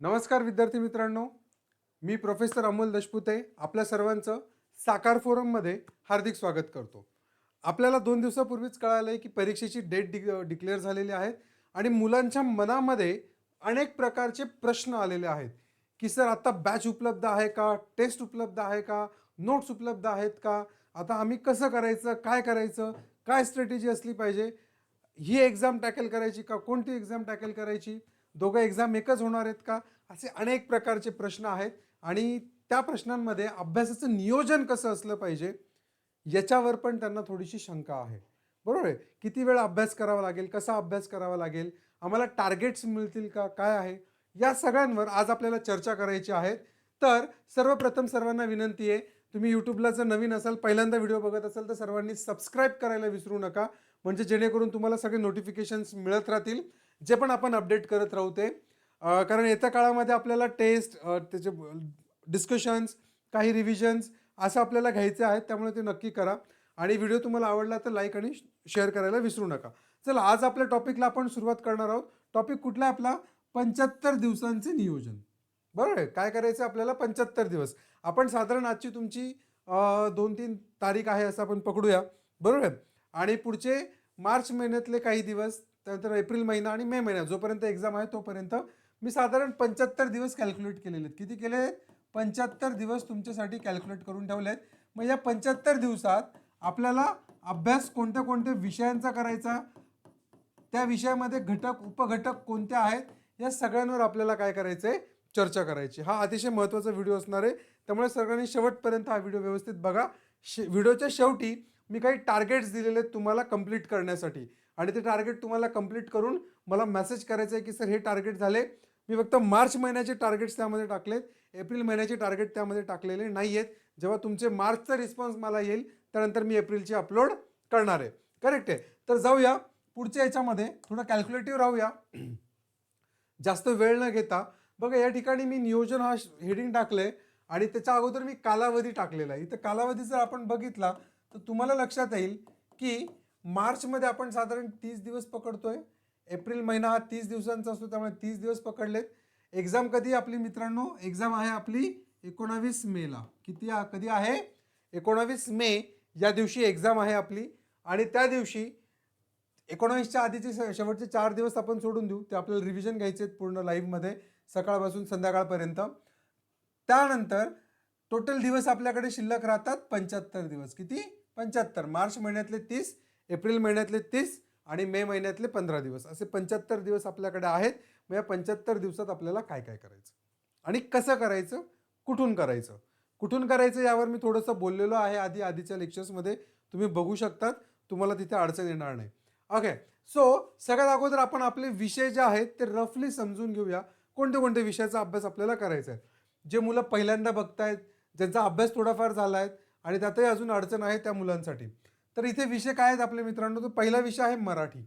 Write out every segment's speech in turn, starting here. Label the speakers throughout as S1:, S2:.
S1: नमस्कार विद्यार्थी मित्रांनो. मी प्रोफेसर अमोल दशपुते आपल्या सर्वांचं साकार फोरममध्ये हार्दिक स्वागत करतो. आपल्याला दोन दिवसापूर्वीच कळालं आहे की परीक्षेची डेट डि डिक्लेअर झालेली आहेत आणि मुलांच्या मनामध्ये अनेक प्रकारचे प्रश्न आलेले आहेत की सर आत्ता बॅच उपलब्ध आहे का टेस्ट उपलब्ध आहे का नोट्स उपलब्ध आहेत का आता आम्ही कसं करायचं काय करायचं काय स्ट्रॅटेजी असली पाहिजे ही एक्झाम टॅकल करायची का कोणती एक्झाम टॅकल करायची दोघं एक्झाम एकच होणार आहेत का? असे अनेक प्रकारचे प्रश्न आहेत. आणि त्या प्रश्नांमध्ये अभ्यासाचं नियोजन कसं असलं पाहिजे याच्यावर पण त्यांना थोडीशी शंका आहे. बरोबर आहे? किती वेळ अभ्यास करावा लागेल? कसा अभ्यास करावा लागेल? आम्हाला टार्गेट्स मिळतील का? काय आहे? या सगळ्यांवर आज आपल्याला चर्चा करायची आहे. तर सर्वप्रथम सर्वांना विनंती आहे तुम्ही यूट्यूबला जर नवीन असाल पहिल्यांदा व्हिडिओ बघत असाल तर सर्वांनी सबस्क्राईब करायला विसरू नका. म्हणजे जेणेकरून तुम्हाला सगळे नोटिफिकेशन्स मिळत राहतील. जे पण आपण अपडेट करत राहू ते. कारण येत्या काळामध्ये आपल्याला टेस्ट त्याचे डिस्कशन्स काही रिव्हिजन्स असं आपल्याला घ्यायचे आहेत त्यामुळे ते नक्की करा. आणि व्हिडिओ तुम्हाला आवडला तर लाईक आणि शेअर करायला विसरू नका. चला आज आपल्या टॉपिकला आपण सुरुवात करणार आहोत. टॉपिक कुठला आपला? पंच्याहत्तर दिवसांचे नियोजन. बरोबर आहे? काय करायचं आहे आपल्याला? पंच्याहत्तर दिवस. आपण साधारण आजची तुमची दोन तीन तारीख आहे असं आपण पकडूया. बरोबर आहे? आणि पुढचे मार्च महिन्यातले काही दिवस त्यानंतर एप्रिल महिना आणि मे महिना जोपर्यंत एक्झाम आहे तोपर्यंत. मी साधारण पंच्याहत्तर दिवस कॅल्क्युलेट केलेले आहेत किती केले? पंच्याहत्तर दिवस तुमच्यासाठी कॅल्क्युलेट करून ठेवले आहेत मग या पंच्याहत्तर दिवसात आपल्याला अभ्यास कोणत्या कोणत्या विषयांचा करायचा? त्या विषयामध्ये घटक उपघटक कोणत्या आहेत? या सगळ्यांवर आपल्याला काय करायचं आहे चर्चा करायची. हा अतिशय महत्त्वाचा व्हिडिओ असणार आहे. त्यामुळे सगळ्यांनी शेवटपर्यंत हा व्हिडिओ व्यवस्थित बघा. शे व्हिडिओच्या शेवटी मी काही टार्गेट्स दिलेले आहेत तुम्हाला कंप्लीट करण्यासाठी. आणि ते टार्गेट तुम्हाला कंप्लीट करून मला मेसेज करायचं आहे की सर हे टार्गेट झाले. मी फक्त मार्च महिन्याचे टार्गेट्स त्यामध्ये टाकलेत. एप्रिल महिन्याचे टार्गेट त्यामध्ये टाकलेले नाही आहेत जेव्हा तुमचे मार्चचा रिस्पॉन्स मला येईल त्यानंतर मी एप्रिलची अपलोड करणार आहे. करेक्ट आहे. तर जाऊया पुढच्या याच्यामध्ये. थोडं कॅल्क्युलेटिव्ह राहूया. जास्त वेळ न घेता. बघा या ठिकाणी मी नियोजन हा हेडिंग टाकलंय आणि त्याच्या अगोदर मी कालावधी टाकलेला आहे. इथं कालावधी जर आपण बघितला तर तुम्हाला लक्षात येईल की मार्चमध्ये आपण साधारण तीस दिवस पकडतोय. एप्रिल महिना हा तीस दिवसांचा असतो त्यामुळे तीस दिवस पकडलेत. एक्झाम कधी आपली मित्रांनो? एक्झाम आहे आपली एकोणावीस मेला किती कधी आहे? एकोणावीस मे या दिवशी एक्झाम आहे आपली. आणि त्या दिवशी एकोणावीसच्या आधीचे शेवटचे चार दिवस आपण सोडून देऊ. ते आपल्याला रिव्हिजन घ्यायचे आहेत पूर्ण लाईव्हमध्ये सकाळपासून संध्याकाळपर्यंत. त्यानंतर टोटल दिवस आपल्याकडे शिल्लक राहतात पंच्याहत्तर दिवस. किती? पंच्याहत्तर. मार्च महिन्यातले तीस एप्रिल महिन्यातले तीस आणि मे महिन्यातले पंधरा दिवस. असे पंच्याहत्तर दिवस आपल्याकडे आहेत. मग या पंच्याहत्तर दिवसात आपल्याला काय काय करायचं? आणि कसं करायचं? कुठून करायचं? कुठून करायचं यावर मी थोडंसं बोललेलो आहे आधी आधीच्या लेक्चर्समध्ये तुम्ही बघू शकतात. तुम्हाला तिथे अडचण येणार नाही. ओके सो सगळ्यात अगोदर आपण आपले विषय जे आहेत ते रफली समजून घेऊया. कोणते कोणते विषयाचा अभ्यास आपल्याला करायचा आहे? जे मुलं पहिल्यांदा बघतायत ज्यांचा अभ्यास थोडाफार झाला आहे आणि त्यातही अजून अडचण आहे त्या मुलांसाठी. तर इथे विषय काय आहेत आपले मित्रांनो? तो पहिला विषय आहे मराठी.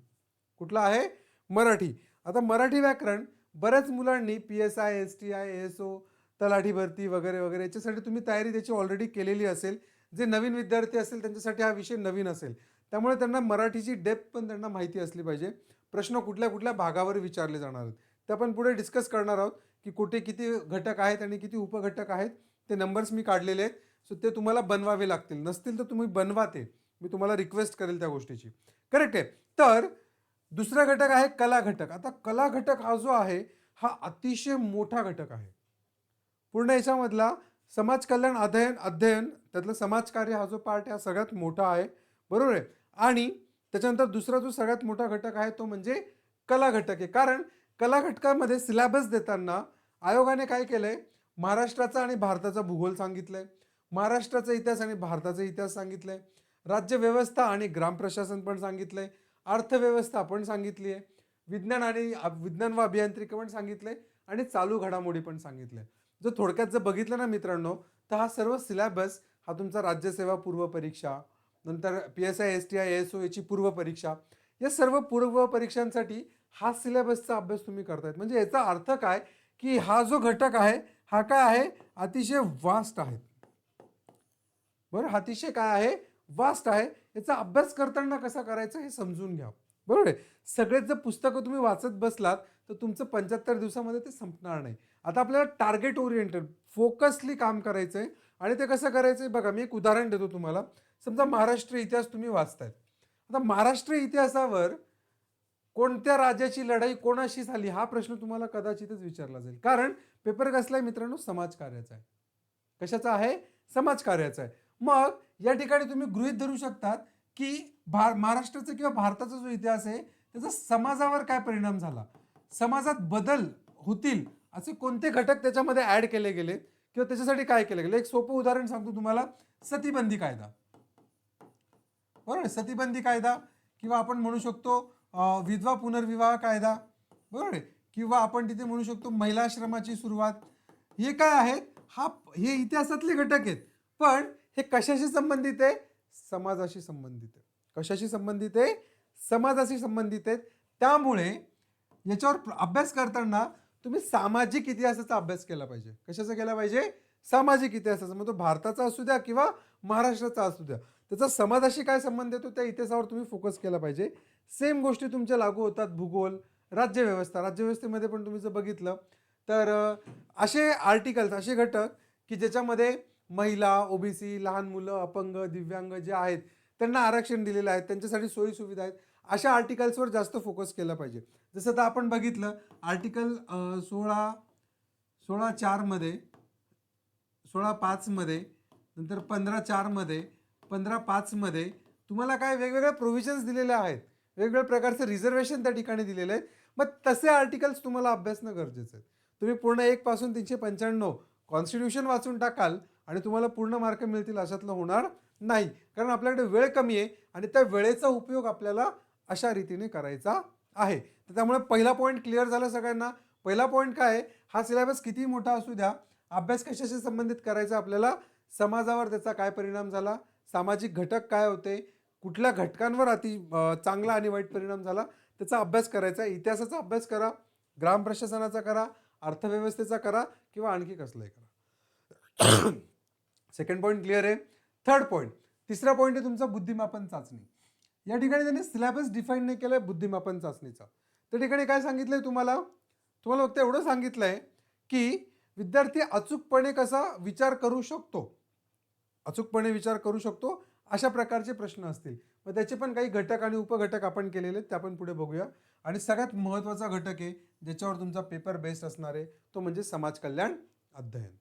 S1: कुठला आहे? मराठी. आता मराठी व्याकरण बऱ्याच मुलांनी P S I S T I S O तलाठी भरती वगैरे वगैरे याच्यासाठी तुम्ही तयारी त्याची ऑलरेडी केलेली असेल. जे नवीन विद्यार्थी असेल त्यांच्यासाठी हा विषय नवीन असेल. त्यामुळे त्यांना मराठीची डेप्थ पण त्यांना माहिती असली पाहिजे. प्रश्न कुठल्या कुठल्या भागावर विचारले जाणार आहेत. ते आपण पुढे डिस्कस करणार आहोत की कुठे किती घटक आहेत आणि किती उपघटक आहेत. ते नंबर्स मी काढलेले आहेत. सो ते तुम्हाला बनवावे लागतील. नसतील तर तुम्ही बनवा ते. मी तुम्हाला रिक्वेस्ट करेल त्या गोष्टीची. करेक्ट आहे. तर दुसरा घटक आहे कला घटक. आता कला घटक हा जो आहे हा अतिशय मोठा घटक आहे. पूर्ण याच्यामधला समाज कल्याण अध्ययन अध्ययन त्यातलं समाजकार्य हा जो पार्ट आहे हा सगळ्यात मोठा आहे. बरोबर आहे? आणि त्याच्यानंतर दुसरा जो सगळ्यात मोठा घटक आहे तो म्हणजे कला घटक आहे. कारण कला घटकामध्ये सिलॅबस देताना आयोगाने काय केलंय? महाराष्ट्राचा आणि भारताचा भूगोल सांगितलंय. महाराष्ट्राचा इतिहास आणि भारताचा इतिहास राज्य राज्यव्यवस्था आणि ग्रामप्रशासन पण सांगितलंय अर्थव्यवस्था पण सांगितली आहे विज्ञान आणि विज्ञान व अभियांत्रिकी पण सांगितलंय आणि चालू घडामोडी पण सांगितलंय. जर थोडक्यात जर बघितलं ना मित्रांनो तर हा सर्व सिलॅबस हा तुमचा राज्यसेवा पूर्व परीक्षा नंतर P S I S T I S O याची पूर्व परीक्षा या सर्व पूर्व परीक्षांसाठी हा सिलेबसचा अभ्यास तुम्ही करतायत. म्हणजे याचा अर्थ काय? की हा जो घटक आहे हा काय आहे? अतिशय वास्ट आहे बरं अतिशय काय आहे? वास्ट आहे याचा अभ्यास करताना कसा करायचा हे समजून घ्या. बरोबर आहे? सगळेच जर पुस्तकं तुम्ही वाचत बसलात तर तुमचं पंच्याहत्तर दिवसामध्ये ते संपणार नाही. आता आपल्याला टार्गेट ओरिएंटेड फोकसली काम करायचं आहे आणि ते कसं करायचं आहे बघा मी एक उदाहरण देतो तुम्हाला. समजा महाराष्ट्र इतिहास तुम्ही वाचतायत. आता महाराष्ट्र इतिहासावर कोणत्या राजाची लढाई कोणाशी झाली हा प्रश्न तुम्हाला कदाचितच विचारला जाईल. कारण पेपर कसला आहे मित्रांनो? समाजकार्याचा आहे. कशाचा आहे? समाजकार्याचा आहे. मग या ठिकाणी तुम्ही गृहित धरू शकतात की भार महाराष्ट्राचा किंवा भारताचा जो इतिहास आहे त्याचा समाजावर काय परिणाम झाला? समाजात बदल होतील असे कोणते घटक त्याच्यामध्ये ऍड केले गेले किंवा त्याच्यासाठी काय केलं गेलं? एक सोपं उदाहरण सांगतो तुम्हाला सतीबंदी कायदा. बरोबर सतीबंदी कायदा किंवा आपण म्हणू शकतो विधवा पुनर्विवाह कायदा. बरोबर आहे? किंवा आपण तिथे म्हणू शकतो महिलाश्रमाची सुरुवात. हे काय आहेत? हा हे इतिहासातले घटक आहेत. पण हे कशाशी संबंधित आहे? समाजाशी संबंधित आहे. कशाशी संबंधित आहे? समाजाशी संबंधित आहेत. त्यामुळे याच्यावर अभ्यास करताना तुम्ही सामाजिक इतिहासाचा अभ्यास केला पाहिजे. कशाचा केला पाहिजे? सामाजिक इतिहासाचा. मग तो भारताचा असू द्या किंवा महाराष्ट्राचा असू द्या. त्याचा समाजाशी काय संबंध येतो त्या इतिहासावर तुम्ही फोकस केला पाहिजे. सेम गोष्टी तुमच्या लागू होतात भूगोल राज्यव्यवस्था. राज्यव्यवस्थेमध्ये पण तुम्ही जर बघितलं तर असे आर्टिकल्स असे घटक की ज्याच्यामध्ये महिला ओबीसी लहान मुलं अपंग दिव्यांग जे आहेत त्यांना आरक्षण दिलेलं आहे. त्यांच्यासाठी सोयी सुविधा आहेत. अशा आर्टिकल्सवर जास्त फोकस केला पाहिजे. जसं आता आपण बघितलं आर्टिकल सोळा सोळा चारमध्ये सोळा पाचमध्ये नंतर पंधरा चारमध्ये पंधरा पाचमध्ये तुम्हाला काय वेगवेगळ्या प्रोव्हिजन्स दिलेल्या आहेत. वेगवेगळ्या प्रकारचं रिझर्वेशन त्या ठिकाणी दिलेलं आहे. मग तसे आर्टिकल्स तुम्हाला अभ्यासणं गरजेचं आहे. तुम्ही पूर्ण एक पासून तीनशे पंच्याण्णव कॉन्स्टिट्यूशन वाचून टाकाल आणि तुम्हाला पूर्ण मार्क मिळतील अशातलं होणार नाही. कारण आपल्याकडे वेळ कमी आहे आणि त्या वेळेचा उपयोग आपल्याला अशा रीतीने करायचा आहे. तर त्यामुळे पहिला पॉईंट क्लिअर झाला सगळ्यांना. पहिला पॉईंट काय आहे? हा सिलेबस किती मोठा असू द्या अभ्यास कशाशी संबंधित करायचा आपल्याला? समाजावर त्याचा काय परिणाम झाला? सामाजिक घटक काय होते? कुठल्या घटकांवर अति चांगला आणि वाईट परिणाम झाला? त्याचा अभ्यास करायचा आहे. इतिहासाचा अभ्यास करा ग्राम प्रशासनाचा करा अर्थव्यवस्थेचा करा किंवा आणखी कसलाही करा. सेकंड पॉईंट क्लिअर आहे. थर्ड पॉईंट तिसरा पॉईंट आहे तुमचा बुद्धिमापन चाचणी. या ठिकाणी त्यांनी सिलेबस डिफाईन नाही आहे बुद्धिमापन चाचणीचा. त्या ठिकाणी काय सांगितलं आहे तुम्हाला? तुम्हाला फक्त एवढं सांगितलं आहे की विद्यार्थी अचूकपणे कसा विचार करू शकतो? अचूकपणे विचार करू शकतो अशा प्रकारचे प्रश्न असतील. मग त्याचे पण काही घटक आणि उपघटक आपण केलेले आहेत ते आपण पुढे बघूया. आणि सगळ्यात महत्त्वाचा घटक आहे ज्याच्यावर तुमचा पेपर बेस्ड असणार आहे तो म्हणजे समाज कल्याण अध्ययन.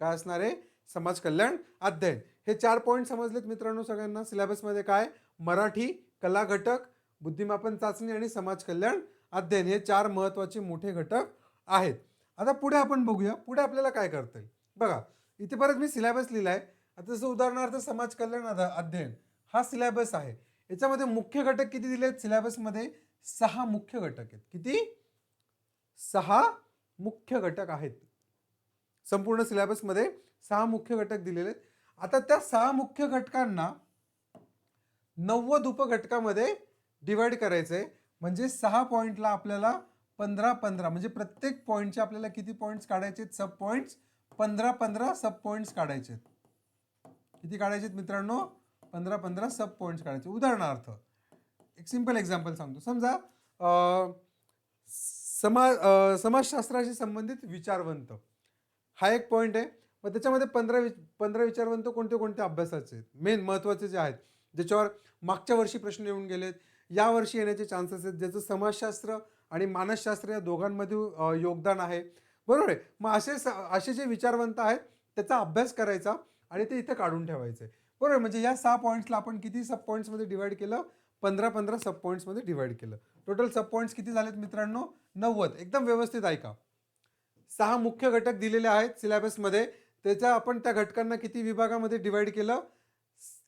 S1: काय असणार आहे? समाज कल्याण अध्ययन. हे चार पॉईंट समजलेत मित्रांनो सगळ्यांना. सिलेबसमध्ये काय? मराठी कला घटक बुद्धिमापन चाचणी आणि समाज कल्याण अध्ययन. हे चार महत्त्वाचे मोठे घटक आहेत. आता पुढे आपण बघूया. पुढे आपल्याला काय करता येईल? बघा इथे परत मी सिलेबस आहे आता जसं उदाहरणार्थ समाज कल्याण अध्ययन. हा सिलेबस आहे. याच्यामध्ये मुख्य घटक किती दिले आहेत सिलेबसमध्ये सहा मुख्य घटक आहेत. किती? सहा मुख्य घटक आहेत. संपूर्ण सिलेबसमध्ये सहा मुख्य घटक दिलेले आहेत. आता त्या सहा मुख्य घटकांना नव्वद उपघटकामध्ये डिवाइड करायचं आहे म्हणजे सहा पॉईंटला आपल्याला पंधरा पंधरा म्हणजे प्रत्येक पॉईंटचे आपल्याला किती पॉईंट्स काढायचे आहेत? सब पॉईंट्स पंधरा पंधरा सब पॉईंट्स काढायचे आहेत. किती काढायचे आहेत मित्रांनो? पंधरा पंधरा सब पॉईंट्स काढायचे. उदाहरणार्थ एक सिंपल एक्झाम्पल सांगतो. समजा समा समाज समाजशास्त्राशी संबंधित विचारवंत. हा एक पॉईंट आहे. मग त्याच्यामध्ये पंधरा वि पंधरा विचारवंत कोणते कोणते अभ्यासाचे आहेत? मेन महत्त्वाचे जे आहेत ज्याच्यावर मागच्या वर्षी प्रश्न येऊन गेलेत. यावर्षी येण्याचे चान्सेस आहेत ज्याचं समाजशास्त्र आणि मानसशास्त्र या दोघांमध्ये योगदान आहे. बरोबर आहे? मग असे स- असे जे विचारवंत आहेत त्याचा अभ्यास करायचा आणि ते इथं काढून ठेवायचे. बरोबर आहे? म्हणजे या सहा पॉईंट्सला आपण किती सब पॉईंट्समध्ये डिवाईड केलं? पंधरा पंधरा सब पॉईंट्समध्ये डिवाईड केलं. टोटल सब पॉईंट्स किती झालेत मित्रांनो? नव्वद. एकदम व्यवस्थित ऐका. सहा मुख्य घटक दिलेले आहेत सिलेबसमध्ये त्याच्या आपण त्या घटकांना किती विभागामध्ये डिवाइड केलं?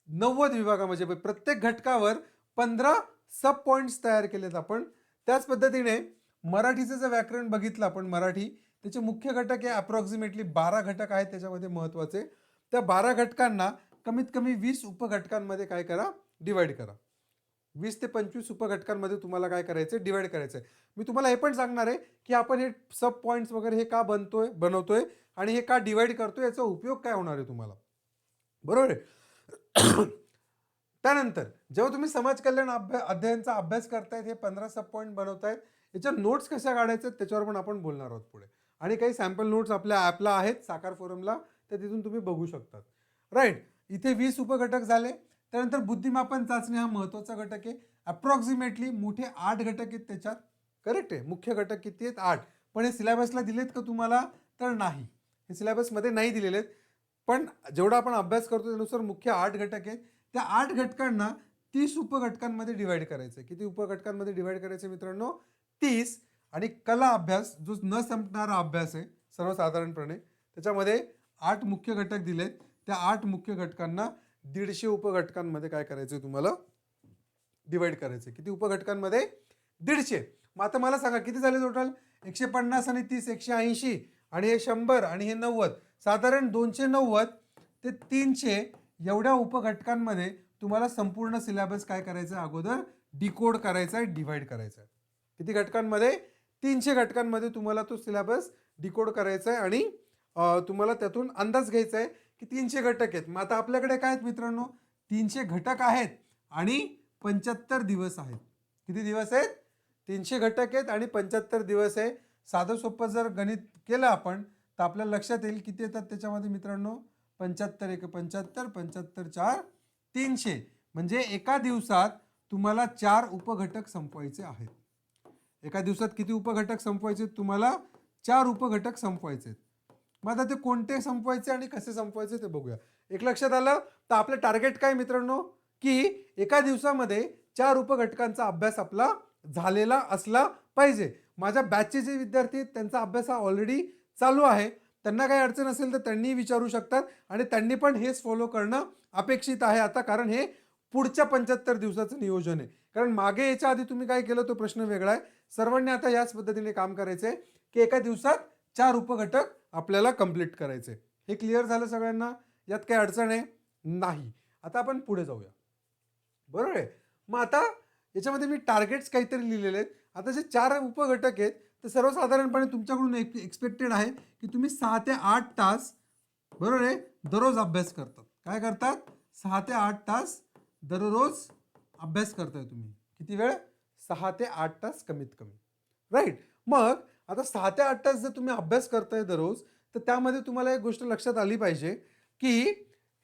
S1: नव्वद विभागामध्ये. म्हणजे प्रत्येक घटकावर पंधरा सब पॉईंट्स तयार केलेत आपण. त्याच पद्धतीने मराठीचं जर व्याकरण बघितलं आपण मराठी त्याचे मुख्य घटक हे अप्रॉक्सिमेटली बारा घटक आहेत त्याच्यामध्ये महत्त्वाचे त्या बारा घटकांना कमीत कमी वीस उपघटकांमध्ये काय करा? डिवाइड करा. वीस ते पंचवीस उपघटकांमध्ये तुम्हाला काय करायचं डिवाइड करायचं आहे मी तुम्हाला हे पण सांगणार आहे की आपण हे सब पॉईंट्स वगैरे हे का बनतोय बनवतोय आणि हे का डिवाइड करतोय याचा उपयोग काय होणार आहे तुम्हाला? बरोबर आहे? त्यानंतर जेव्हा तुम्ही समाज कल्याण अभ्या अध्ययनचा अभ्यास करतायत हे पंधरा सब पॉईंट बनवतायत याच्या नोट्स कशा काढायच्या आहेत त्याच्यावर पण आपण बोलणार आहोत पुढे. आणि काही सॅम्पल नोट्स आपल्या ॲपला आहेत साकार फोरमला तर तिथून तुम्ही बघू शकतात. राईट इथे वीस उपघटक झाले. त्यानंतर बुद्धिमापन चाचणी हा महत्त्वाचा घटक आहे. अप्रॉक्सिमेटली मोठे आठ घटक आहेत त्याच्यात. करेक्ट आहे. मुख्य घटक किती आहेत? आठ. पण हे सिलेबसला दिलेत का तुम्हाला? तर नाही. हे सिलेबसमध्ये नाही दिलेले आहेत. पण जेवढा आपण अभ्यास करतो त्यानुसार मुख्य आठ घटक आहेत. त्या आठ घटकांना तीस उपघटकांमध्ये डिवाईड करायचं आहे किती उपघटकांमध्ये डिवाईड करायचं मित्रांनो? तीस. आणि कला अभ्यास जो न संपणारा अभ्यास आहे सर्वसाधारणपणे त्याच्यामध्ये आठ मुख्य घटक दिलेत. त्या आठ मुख्य घटकांना दीडशे उपघटकांमध्ये काय करायचं आहे तुम्हाला? डिवाइड करायचं किती उपघटकांमध्ये? दीडशे. मग आता मला सांगा किती झाले टोटल एकशे पन्नास आणि तीस एकशे ऐंशी आणि हे शंभर आणि हे नव्वद. साधारण दोनशे नव्वद ते तीनशे एवढ्या उपघटकांमध्ये तुम्हाला संपूर्ण सिलेबस काय करायचं? आहे अगोदर डिकोड करायचा आहे डिवाईड करायचा आहे किती घटकांमध्ये? तीनशे घटकांमध्ये तुम्हाला तो सिलेबस डिकोड करायचा आहे आणि तुम्हाला त्यातून अंदाज घ्यायचा आहे की तीनशे घटक आहेत. मग आता आपल्याकडे काय आहेत मित्रांनो? तीनशे घटक आहेत आणि पंच्याहत्तर दिवस आहेत. किती दिवस आहेत? तीनशे घटक आहेत आणि पंच्याहत्तर दिवस आहे. साधं सोपं जर गणित केलं आपण तर आपल्याला लक्षात येईल किती येतात त्याच्यामध्ये मित्रांनो? पंच्याहत्तर एक पंच्याहत्तर पंच्याहत्तर चार तीनशे. म्हणजे एका दिवसात तुम्हाला चार उपघटक संपवायचे आहेत. एका दिवसात किती उपघटक संपवायचे? आहेत? तुम्हाला चार उपघटक संपवायचे आहेत. मग आता ते कोणते संपवायचे आणि कसे संपवायचे ते बघूया. एक लक्षात आलं तर आपलं टार्गेट काय मित्रांनो? की एका दिवसामध्ये चार उपघटकांचा अभ्यास आपला झालेला असला पाहिजे. माझ्या बॅचचे जे विद्यार्थी आहेत त्यांचा अभ्यास हा ऑलरेडी चालू आहे. त्यांना काही अडचण असेल तर त्यांनी विचारू शकतात आणि त्यांनी पण हेच फॉलो करणं अपेक्षित आहे आता कारण हे पुढच्या पंच्याहत्तर दिवसाचं नियोजन आहे. कारण मागे याच्या आधी तुम्ही काय केलं तो प्रश्न वेगळा आहे. सर्वांनी आता याच पद्धतीने काम करायचं आहे की एका दिवसात चार उपघटक आपल्याला कंप्लीट करायचे. हे क्लिअर झालं सगळ्यांना? यात काही अडचण आहे? नाही. आता आपण पुढे जाऊया. बरोबर आहे? मग आता याच्यामध्ये मी टार्गेट्स काहीतरी लिहिलेले आहेत. आता जे चार उपघटक आहेत ते सर्वसाधारणपणे तुमच्याकडून एक एक्सपेक्टेड आहे की तुम्ही सहा ते आठ तास बरोबर आहे? दररोज अभ्यास करतात. काय करतात? सहा ते आठ तास दररोज अभ्यास करताय तुम्ही. किती वेळ? सहा ते आठ तास कमीत कमी. राईट मग आता सहा ते आठ तास जर तुम्ही अभ्यास करताय दररोज तर त्यामध्ये तुम्हाला एक गोष्ट लक्षात आली पाहिजे की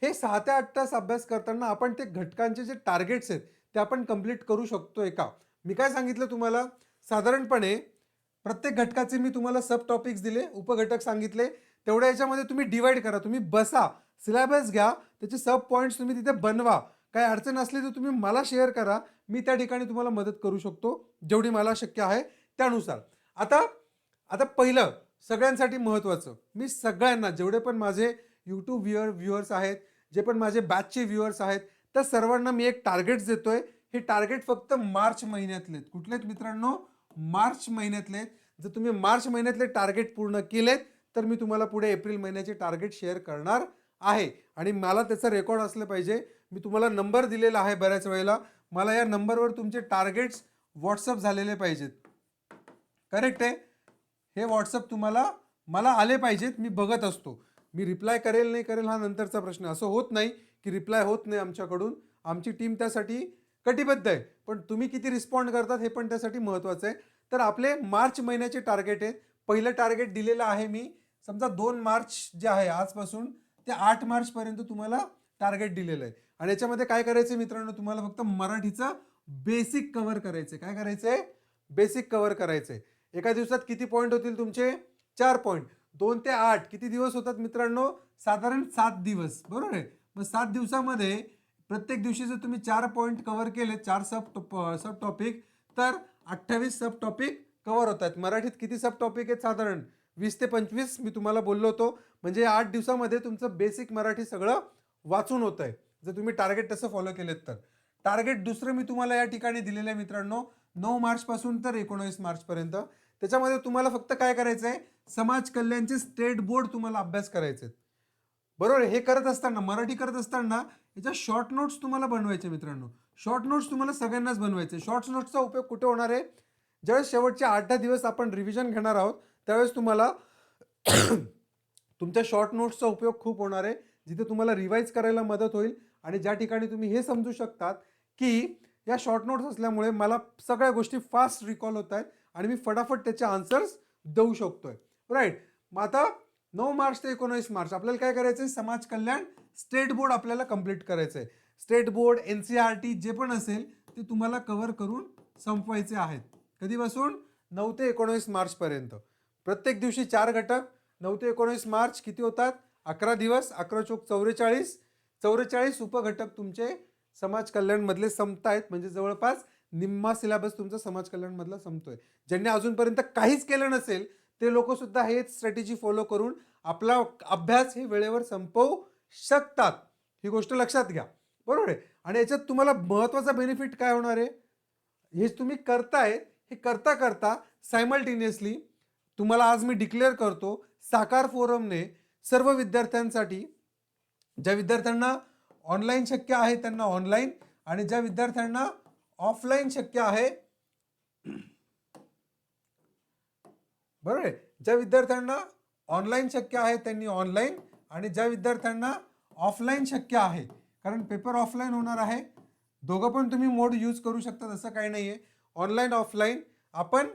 S1: हे सहा ते आठ तास अभ्यास करताना आपण ते घटकांचे जे टार्गेट्स आहेत ते आपण कंप्लीट करू शकतोय का? मी काय सांगितलं तुम्हाला? साधारणपणे प्रत्येक घटकाचे मी तुम्हाला सब टॉपिक्स दिले उपघटक सांगितले तेवढ्या याच्यामध्ये तुम्ही डिवाइड करा तुम्ही बसा सिलेबस घ्या त्याचे सब पॉईंट्स तुम्ही तिथे बनवा. काही अडचण असली तर तुम्ही मला शेअर करा मी त्या ठिकाणी तुम्हाला मदत करू शकतो जेवढी मला शक्य आहे त्यानुसार. आता आता पहिलं सगळ्यांसाठी महत्त्वाचं मी सगळ्यांना जेवढे पण माझे यूट्यूब व्ह्युअर व्ह्युअर्स आहेत जे पण माझे बॅचचे व्ह्युअर्स आहेत त्या सर्वांना मी एक टार्गेट्स देतोय. हे टार्गेट फक्त मार्च महिन्यातले आहेत. कुठले आहेत मित्रांनो? मार्च महिन्यातले आहेत. जर तुम्ही मार्च महिन्यातले टार्गेट पूर्ण केलेत तर मी तुम्हाला पुढे एप्रिल महिन्याचे टार्गेट शेअर करणार आहे. आणि मला त्याचं रेकॉर्ड असलं पाहिजे. मी तुम्हाला नंबर दिलेला आहे बऱ्याच वेळेला. मला या नंबरवर तुमचे टार्गेट्स व्हॉट्सअप झालेले पाहिजेत. करेक्ट आहे. हे व्हॉट्सअप तुम्हाला मला आले पाहिजेत मी बघत असतो. मी रिप्लाय करेल नाही करेल हा नंतरचा प्रश्न. असं होत नाही की रिप्लाय होत नाही आमच्याकडून. आमची टीम त्यासाठी कटिबद्ध आहे. पण तुम्ही किती रिस्पॉन्ड करतात हे पण त्यासाठी महत्त्वाचं आहे. तर आपले मार्च महिन्याचे टार्गेट आहेत. पहिलं टार्गेट दिलेलं आहे मी. समजा दोन मार्च जे आहे आजपासून ते आठ मार्चपर्यंत तुम्हाला टार्गेट दिलेलं आहे. आणि याच्यामध्ये काय करायचं मित्रांनो तुम्हाला फक्त मराठीचं बेसिक कव्हर करायचं काय करायचं आहे बेसिक कव्हर करायचं आहे एका दिवसात किती पॉईंट होतील तुमचे? चार पॉईंट दोन ते आठ. किती दिवस होतात मित्रांनो? साधारण सात दिवस. बरोबर आहे? मग सात दिवसामध्ये प्रत्येक दिवशी जर तुम्ही चार पॉईंट कव्हर केले चार सब सब टॉपिक तर अठ्ठावीस सब टॉपिक कव्हर होत आहेत मराठीत किती सब टॉपिक आहेत साधारण? वीस ते पंचवीस मी तुम्हाला बोललो होतो. म्हणजे आठ दिवसामध्ये तुमचं बेसिक मराठी सगळं वाचून होतं आहे जर तुम्ही टार्गेट तसं फॉलो केलेत तर. टार्गेट दुसरं मी तुम्हाला या ठिकाणी दिलेलं आहे मित्रांनो. नऊ मार्चपासून तर एकोणावीस मार्चपर्यंत. त्याच्यामध्ये तुम्हाला फक्त काय करायचं आहे समाज कल्याणचे स्टेट बोर्ड तुम्हाला अभ्यास करायचे आहेत बरोबर? हे करत असताना मराठी करत असताना याच्या शॉर्ट नोट्स तुम्हाला बनवायचे मित्रांनो. शॉर्ट नोट्स तुम्हाला सगळ्यांनाच बनवायचे. शॉर्ट नोट्सचा उपयोग कुठे होणार आहे? ज्यावेळेस शेवटचे आठ दहा दिवस आपण रिव्हिजन घेणार आहोत त्यावेळेस तुम्हाला तुमच्या शॉर्ट नोट्सचा उपयोग खूप होणार आहे. जिथे तुम्हाला रिवाईज करायला मदत होईल आणि ज्या ठिकाणी तुम्ही हे समजू शकतात की या शॉर्ट नोट्स असल्यामुळे मला सगळ्या गोष्टी फास्ट रिकॉल होत आहेत. आणि मी फटाफट त्याचे आन्सर्स देऊ शकतोय. राईट मग आता नऊ मार्च ते एकोणवीस मार्च आपल्याला काय करायचं आहे समाज कल्याण स्टेट बोर्ड आपल्याला कंप्लीट करायचं आहे state board N C R T जे पण असेल ते तुम्हाला कव्हर करून संपवायचे आहेत. कधीपासून? नऊ ते एकोणवीस मार्चपर्यंत प्रत्येक दिवशी चार घटक. नऊ ते एकोणवीस मार्च किती होतात? अकरा दिवस अकरा चोक चौवेचाळीस. चौवेचाळीस उपघटक तुमचे समाज कल्याणमधले संपत आहेत म्हणजे जवळपास निम्मा सिलेबस तुमचा समाज कल्याणमधला संपतोय. ज्यांनी अजूनपर्यंत काहीच केलं नसेल ते लोक सुद्धा हेच स्ट्रॅटेजी फॉलो करून आपला अभ्यास हे वेळेवर संपवू शकतात. ही गोष्ट लक्षात घ्या. बरोबर आहे? आणि याच्यात तुम्हाला महत्त्वाचा बेनिफिट काय होणार आहे? हे तुम्ही करताय हे करता करता सायमल्टेनियसली तुम्हाला आज मी डिक्लेअर करतो साकार फोरमने सर्व विद्यार्थ्यांसाठी ज्या विद्यार्थ्यांना ऑनलाईन शक्य आहे त्यांना ऑनलाईन आणि ज्या विद्यार्थ्यांना ऑफलाईन शक्य आहे. बरोबर आहे? ज्या विद्यार्थ्यांना ऑनलाईन शक्य आहे त्यांनी ऑनलाईन. आणि ज्या विद्यार्थ्यांना ऑफलाईन शक्य आहे कारण पेपर ऑफलाईन होणार आहे. दोघं पण तुम्ही मोड यूज करू शकता तसं काही नाही आहे ऑनलाईन ऑफलाईन. आपण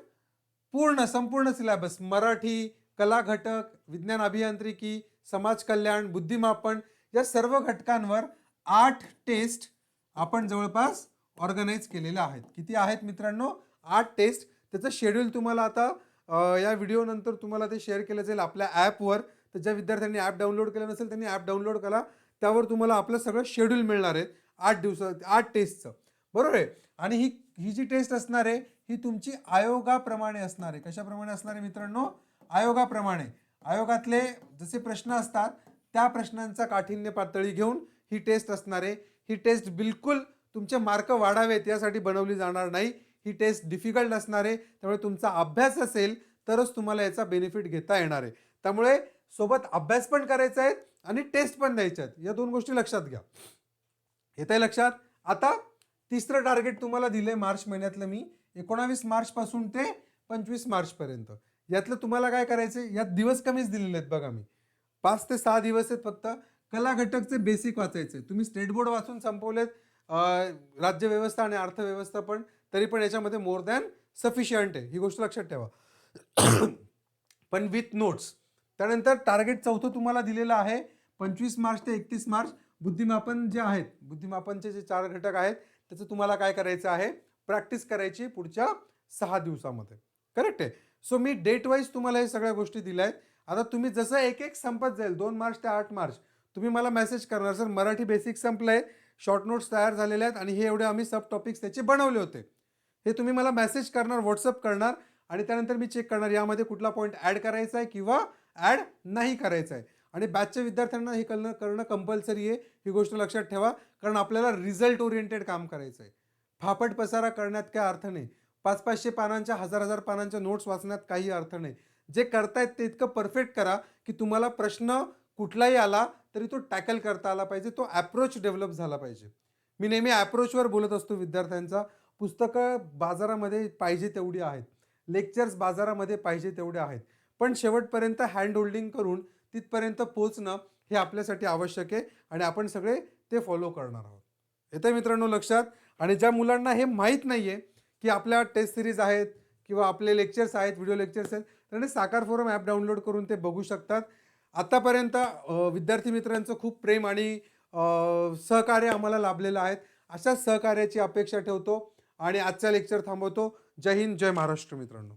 S1: पूर्ण संपूर्ण सिलेबस मराठी कला घटक विज्ञान अभियांत्रिकी समाज कल्याण बुद्धिमापन या सर्व घटकांवर आठ टेस्ट आपण जवळपास ऑर्गनाईज केलेल्या आहेत. किती आहेत मित्रांनो? आठ टेस्ट. त्याचं शेड्यूल तुम्हाला आता या व्हिडिओनंतर तुम्हाला ते शेअर केलं जाईल आपल्या ॲपवर तर ज्या विद्यार्थ्यांनी ॲप डाउनलोड केलं नसेल त्यांनी ॲप डाउनलोड करा. त्यावर तुम्हाला आपलं सगळं शेड्यूल मिळणार आहे. आठ दिवसात आठ टेस्टचं. बरोबर आहे? आणि ही ही जी टेस्ट असणार आहे ही तुमची आयोगाप्रमाणे असणार आहे. कशाप्रमाणे असणार आहे मित्रांनो? आयोगाप्रमाणे. आयोगातले जसे प्रश्न असतात त्या प्रश्नांचा काठिण्य पातळी घेऊन ही टेस्ट असणार आहे. ही टेस्ट बिलकुल तुमचे मार्क वाढावेत यासाठी बनवली जाणार नाही. ही टेस्ट डिफिकल्ट असणार आहे. त्यामुळे तुमचा अभ्यास असेल तरच तुम्हाला याचा बेनिफिट घेता येणार आहे. त्यामुळे सोबत अभ्यास पण करायचा आहे आणि टेस्ट पण द्यायच्या आहेत. या दोन गोष्टी लक्षात घ्या. येत आहे लक्षात? आता तिसरं टार्गेट तुम्हाला दिलं आहे मार्च महिन्यातलं मी. एकोणावीस मार्चपासून ते पंचवीस मार्चपर्यंत यातलं तुम्हाला काय करायचं आहे यात दिवस कमीच दिलेले आहेत बघा मी. पाच ते सहा दिवस आहेत फक्त. कला घटकचे बेसिक वाचायचे तुम्ही स्टेट बोर्ड वाचून संपवलेत. राज्य राज्यव्यवस्था आणि अर्थव्यवस्था पण तरी पण याच्यामध्ये मोर दॅन सफिशियंट आहे. ही गोष्ट लक्षात ठेवा. पण विथ नोट्स त्यानंतर टार्गेट चौथं तुम्हाला दिलेलं आहे पंचवीस मार्च ते एकतीस मार्च. बुद्धिमापन जे आहेत बुद्धिमापनचे जे चार घटक आहेत त्याचं तुम्हाला काय करायचं आहे? प्रॅक्टिस करायची पुढच्या सहा दिवसामध्ये. करेक्ट आहे? सो मी डेट वाईज तुम्हाला हे सगळ्या गोष्टी दिल्या आहेत आता तुम्ही जसं एक एक संपत जाईल दोन मार्च ते आठ मार्च तुम्ही मला मेसेज करणार सर मराठी बेसिक संपलं आहे शॉर्ट नोट्स तयार झालेले आहेत आणि हे एवढे आम्ही सब टॉपिक्स त्याचे बनवले होते. हे तुम्ही मला मेसेज करणार व्हॉट्सअप करणार आणि त्यानंतर मी चेक करणार यामध्ये कुठला पॉईंट ॲड करायचा आहे किंवा ॲड नाही करायचा आहे. आणि बॅचच्या विद्यार्थ्यांना हे करणं करणं कंपल्सरी आहे. ही गोष्ट लक्षात ठेवा. कारण आपल्याला रिझल्ट ओरिएंटेड काम करायचं आहे. फापट पसारा करण्यात काय अर्थ नाही. पाच पाचशे पानांच्या हजार हजार पानांच्या नोट्स वाचण्यात काही अर्थ नाही. जे करतायत ते इतकं परफेक्ट करा की तुम्हाला प्रश्न कुठलाही आला तरी तो टॅकल करता आला पाहिजे तो ॲप्रोच डेव्हलप झाला पाहिजे. मी नेहमी ॲप्रोचवर बोलत असतो विद्यार्थ्यांचा. पुस्तकं बाजारामध्ये पाहिजे तेवढी आहेत. लेक्चर्स बाजारामध्ये पाहिजे तेवढे आहेत. पण शेवटपर्यंत हँड होल्डिंग करून तिथपर्यंत पोचणं हे आपल्यासाठी आवश्यक आहे आणि आपण सगळे ते फॉलो करणार आहोत. येतं मित्रांनो लक्षात? आणि ज्या मुलांना हे माहीत नाही आहे की आपल्या टेस्ट सिरीज आहेत किंवा आपले लेक्चर्स आहेत व्हिडिओ लेक्चर्स आहेत त्यांनी साकार फोरम ॲप डाउनलोड करून ते बघू शकतात. आतापर्यंत विद्यार्थी मित्रांचं खूप प्रेम आणि सहकार्य आम्हाला लाभलेलं आहे अशाच सहकार्याची अपेक्षा ठेवतो आणि आजचा लेक्चर थांबवतो. जय हिंद जय महाराष्ट्र मित्रांनो.